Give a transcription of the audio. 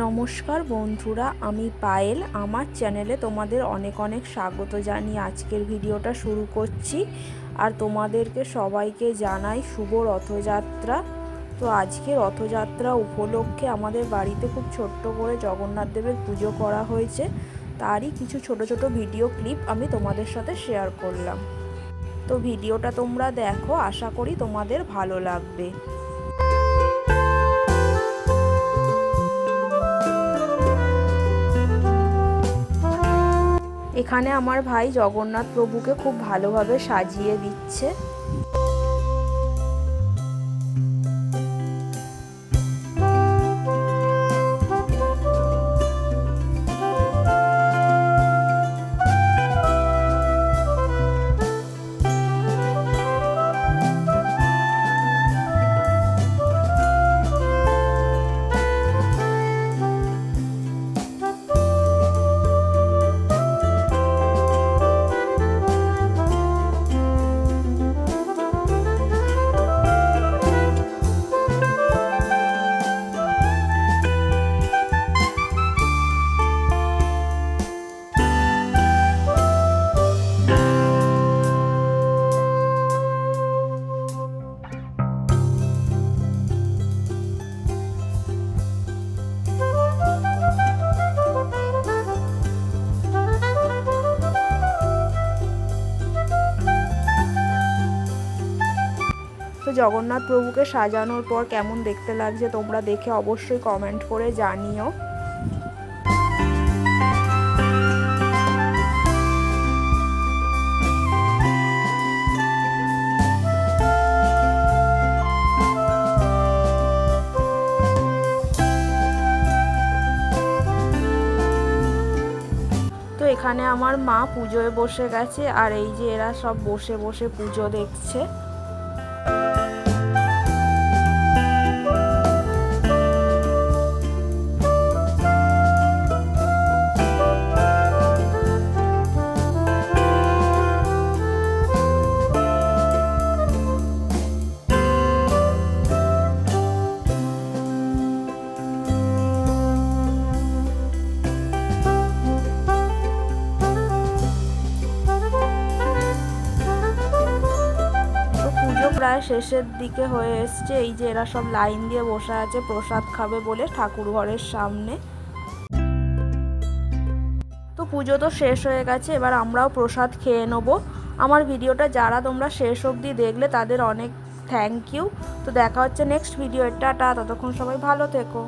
নমস্কার বন্ধুরা, আমি পায়েল। আমার চ্যানেলে তোমাদের অনেক অনেক স্বাগত জানিয়ে আজকের ভিডিওটা শুরু করছি। আর তোমাদেরকে সবাইকে জানাই শুভ রথযাত্রা। তো আজকে রথযাত্রা উপলক্ষে আমাদের বাড়িতে খুব ছোট্ট করে জগন্নাথ দেবের পুজো করা হয়েছে। তারই কিছু ছোট ছোট ভিডিও ক্লিপ আমি তোমাদের সাথে শেয়ার করলাম। তো ভিডিওটা তোমরা দেখো, আশা করি তোমাদের ভালো লাগবে। এখানে আমার ভাই জগন্নাথ প্রভুকে খুব ভালোভাবে সাজিয়ে দিচ্ছে। জগন্নাথ প্রভুকে সাজানোর পর কেমন দেখতে লাগছে তোমরা দেখে অবশ্যই কমেন্ট করে জানিও। তো এখানে আমার মা পুজোয় বসে গেছে, আর এই যে এরা সব বসে বসে পুজো দেখছে। প্রায় শেষের দিকে হয়ে এসছে। এই যে এরা সব লাইন দিয়ে বসে আছে, প্রসাদ খাবে বলে ঠাকুর ঘরের সামনে। তো পুজো তো শেষ হয়ে গেছে, এবার আমরাও প্রসাদ খেয়ে নেব। আমার ভিডিওটা যারা তোমরা শেষ অবধি দেখলে তাদের অনেক থ্যাংক ইউ তো দেখা হচ্ছে নেক্সট ভিডিও টাটা, ততক্ষণ সবাই ভালো থেকো।